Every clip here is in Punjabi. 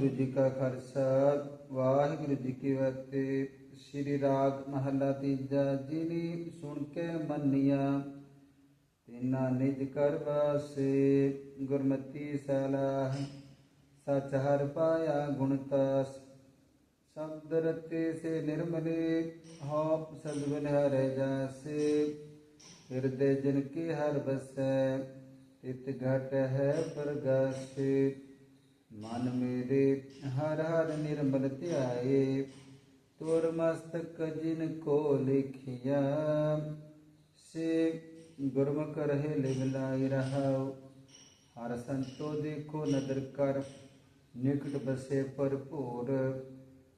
ਵਾਹਿਗੁਰੂ ਜੀ ਕਾ ਖਾਲਸਾ, ਵਾਹਿਗੁਰੂ ਜੀ ਕੀ ਫਤਿਹ। ਸ੍ਰੀ ਰਾਗ ਮਹੱਲਾ ਤੀਜਾ, ਜਿਨੀ ਸੁਣ ਕੇ ਮੰਨਿਆ, ਤਿਨਾ ਨਿਜ ਕਰ ਵਾਸੇ, ਗੁਰਮਤੀ ਸਲਾਹ ਸਚ ਹਰ ਪਾਇਆ ਗੁਣਤਾਸ ਸ਼ਬਦ ਰਤੇ ਸੇ ਨਿਰਮਲੇ ਹੋ ਸਦਗੁਣ ਹਰਿ ਜਾਸੇ। ਹਿਰਦੇ ਜਿਨ ਕੀ ਹਰ ਬਸੈ, ਤਿਤ ਘਟ ਹੈ ਪ੍ਰਗਾਸੇ। ਮਨ ਮੇਰੇ ਹਰ ਹਰ ਨਿਰਮਲ ਧਿਆਏ ਤੁਰ ਮਸਤਕ ਜਿਨ ਕੋ ਲਿਖਿਆ ਸੇ ਗੁਰਮੁਖ ਰਹੇ ਲਿਵ ਲਾਇ ਰਹਾਉ ਹਰ ਸੰਤੋ ਦੇਖੋ ਨਦਰ ਕਰ ਨਿਕਟ ਬਸੇ ਭਰਪੂਰ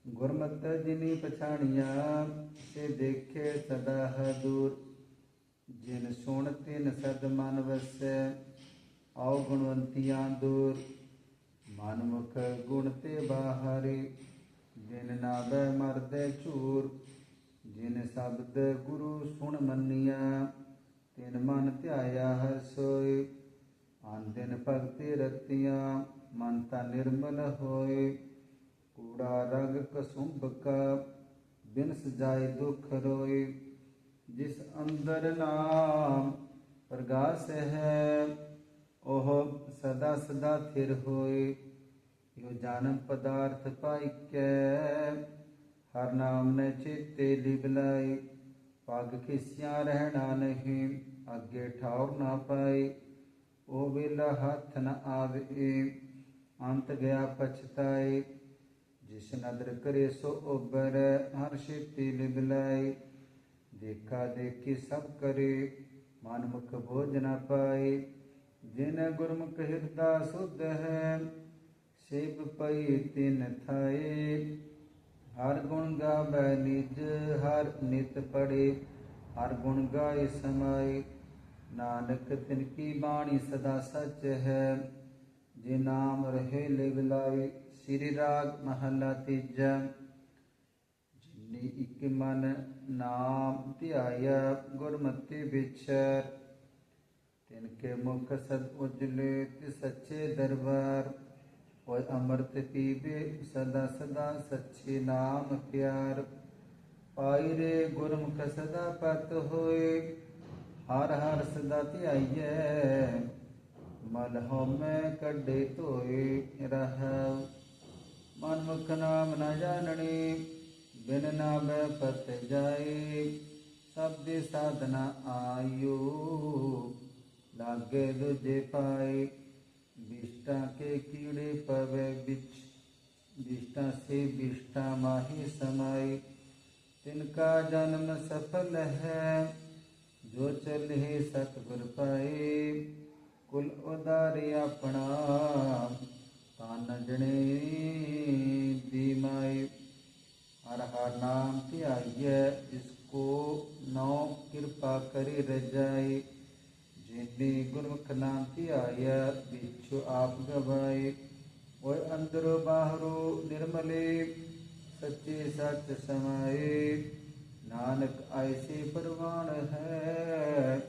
ਗੁਰਮਤਿ ਜਿਨੀ ਪਛਾਣੀਆ ਸੇ ਦੇਖੇ ਸਦਾ ਹੈ ਦੂਰ ਜਿਨ ਸੁਣ ਤਿਨ ਸਦ ਮਨ ਵਸੈ ਆਉ ਗੁਣ ਤੇ ਬਾਹਰੇ, ਜਿਨ ਨਾਵੇ ਮਰਦੇ ਝੂਰ, ਜਿਨ ਸ਼ਬਦ ਗੁਰੂ ਸੁਣ ਮੰਨਿਆ ਤਿਨ ਮਨ ਧਿਆਇਆ ਹਰ ਸੋਏ ਆਨ ਦਿਨ ਭਗਤੀ ਰਤੀਆਂ, ਮਨ ਤਾ ਨਿਰਮਲ ਹੋਏ ਕੂੜਾ ਰਗ ਕਸੁੰਭ ਕਾ ਬਿਨ ਸਜਾਏ ਦੁਖ ਰੋਏ ਜਿਸ ਅੰਦਰ ਨਾਮ ਪ੍ਰਗਾਸ ਹੈ, ਉਹ ਸਦਾ ਸਦਾ ਥਿਰ ਹੋਏ ਯੋ ਜਾਣਨ ਪਦਾਰਥ ਪਾਈ ਹਰ ਨਾਮ ਨੇ ਚੇਤੇ ਲਿਵ ਲਾਈ ਪਗ ਖਿਸਿਆ ਰਹਿਣਾ ਨਹੀਂ, ਅੱਗੇ ਠੌਰ ਨਾ ਪਾਈ ਉਹ ਵੇਲਾ ਹੱਥ ਨ ਆਵੇ, ਅੰਤ ਗਿਆ ਪਛਤਾਏ ਜਿਸ ਨਦਰ ਕਰੇ ਸੋ ਉਬਰ ਹਰ ਛੇਤੀ ਲਿਵ ਲਾਈ ਦੇਖਾ ਦੇਖੀ ਸਭ ਕਰੇ ਮਨ ਮੁਖ ਭੋਜ ਨ ਪਾਏ ਜਿਨ ਗੁਰਮੁਖ ਹਿਰਦਾ ਸੁਧ ਹੈ ਸੇਬ ਪਈ ਤਿਨ ਥਾਏ। ਹਰ ਗੁਣ ਗਾਵੇ ਨਿਜ, ਹਰ ਨਿਤ ਪੜੇ ਹਰ ਗੁਣ ਗਾਏ ਸਮਾਈ ਨਾਨਕ ਤਿਨ ਕੀ ਬਾਣੀ ਸਦਾ ਸਚ ਹੈ। ਜੇ ਨਾਮ ਰਹੇ ਲਿਵ ਲਾਏ, ਸ੍ਰੀ ਰਾਗ ਮਹੱਲਾ ਤੀਜਾ। ਜਿਨੀ ਇਕ ਮਨ ਨਾਮ ਧਿਆਇਆ, ਗੁਰਮਤਿ ਵਿਚਰ। ਤਿਨ ਕੇ ਮੁਖ ਸਦ ਉਜਲੇ, ਤੇ ਸੱਚੇ ਦਰਬਾਰ। ਓਏ ਅੰਮ੍ਰਿਤ ਪੀਵੇ ਸਦਾ ਸਦਾ ਸੱਚੇ ਨਾਮ ਪਿਆਰ। ਪਾਈ ਰੇ ਗੁਰਮੁਖ ਸਦਾ ਪਤ ਹੋਏ, ਹਰ ਹਰ ਸਦਾ ਧਿਆਈਐ। ਮਨ ਹਉਮੈ ਕੱਢੇ ਧੋਏ ਰਹ। ਮਨ ਮੁਖ ਨਾਮ ਨਾ ਜਾਣਣੀ ਬਿਨ ਨਾਮੈ ਪਤ ਜਾਏ। ਸਭ ਦੇ ਸਾਧਨਾ ਆਇਓ, ਲਾਗੇ ਦੁਜੇ ਪਾਏ। ਵਿਸ਼ਟਾ ਕੇ ਕੀੜੇ ਪਵੇ ਵਿੱਚ ਵਿਸ਼ਟਾ ਸੇ ਵਿਸ਼ਟਾ ਮਾਹੀ ਸਮਾਈ ਤਿਨਕਾ ਜਨਮ ਸਫਲ ਹੈ ਜੋ ਚਲੇ ਸਤਿਗੁਰ ਪਾਏ ਕੁਲ ਉਦਾਰਿ ਆਪਣਾ ਤਨ ਜਣੇ ਦੀ ਮਾਈ ਹਰ ਹਰ ਨਾਮ ਧਿਆਈਐ ਜਿਸ ਕੋ ਨੌ ਕਿਰਪਾ ਕਰੇ ਰਜਾਈ ਗੁਰਮੁਖ ਨਾਮ ਧਿਆਇਆ ਵਿਚੋ ਆਪ ਗਵਾਏ। ਓਏ ਅੰਦਰੋਂ ਬਾਹਰੋਂ ਨਿਰਮਲੇ, ਸੱਚੇ ਸੱਚ ਸਮਾਏ। ਨਾਨਕ ਐਸੇ ਪਰਵਾਨ ਹੈ,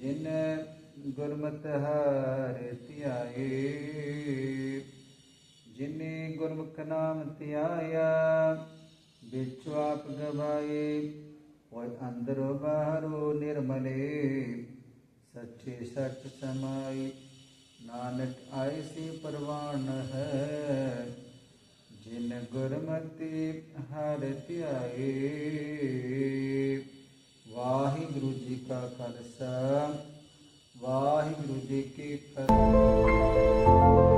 ਜਿਨ ਗੁਰਮਤਿ ਹਰਿ ਧਿਆਏ। ਜਿਨੇ ਗੁਰਮੁਖ ਨਾਮ ਧਿਆਇਆ, ਵਿਚੋ ਆਪ ਗਵਾਏ। ਓਏ ਅੰਦਰੋਂ ਬਾਹਰੋ ਨਿਰਮਲੇ ਸੱਚੇ ਸੱਚ ਸਮਾਈ। ਨਾਨਕ ਐਸੀ ਪਰਵਾਨ ਹੈ, ਜਿਨ ਗੁਰਮਤਿ ਹਰ ਧਿਆਏ। ਵਾਹਿਗੁਰੂ ਜੀ ਕਾ ਖਾਲਸਾ, ਵਾਹਿਗੁਰੂ ਜੀ ਕੀ ਫਤਿਹ।